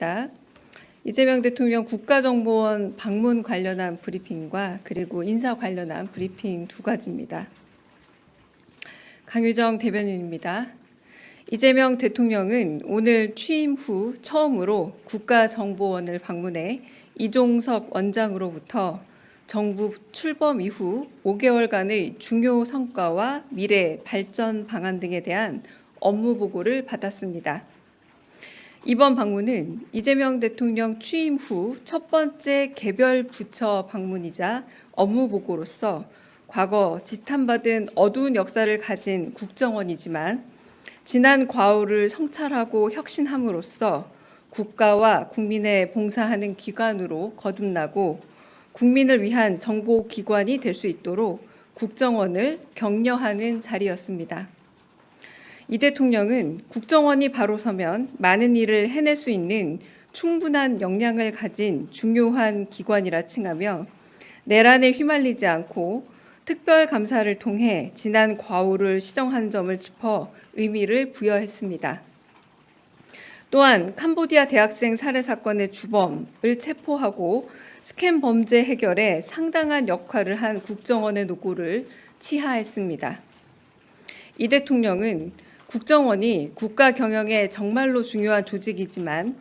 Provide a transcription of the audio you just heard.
다 이재명 대통령 국가정보원 방문 관련한 브리핑과 그리고 인사 관련한 브리핑 두 가지입니다. 강유정 대변인입니다. 이재명 대통령은 오늘 취임 후 처음으로 국가정보원을 방문해 이종석 원장으로부터 정부 출범 이후 5개월간의 중요 성과와 미래 발전 방안 등에 대한 업무 보고를 받았습니다. 이번 방문은 이재명 대통령 취임 후 첫 번째 개별 부처 방문이자 업무 보고로서 과거 지탄받은 어두운 역사를 가진 국정원이지만 지난 과오를 성찰하고 혁신함으로써 국가와 국민에 봉사하는 기관으로 거듭나고 국민을 위한 정보 기관이 될 수 있도록 국정원을 격려하는 자리였습니다. 이 대통령은 국정원이 바로 서면 많은 일을 해낼 수 있는 충분한 역량을 가진 중요한 기관이라 칭하며 내란에 휘말리지 않고 특별 감사를 통해 지난 과오를 시정한 점을 짚어 의미를 부여했습니다. 또한 캄보디아 대학생 살해 사건의 주범을 체포하고 스캔 범죄 해결에 상당한 역할을 한 국정원의 노고를 치하했습니다. 이 대통령은 국정원이 국가 경영에 정말로 중요한 조직이지만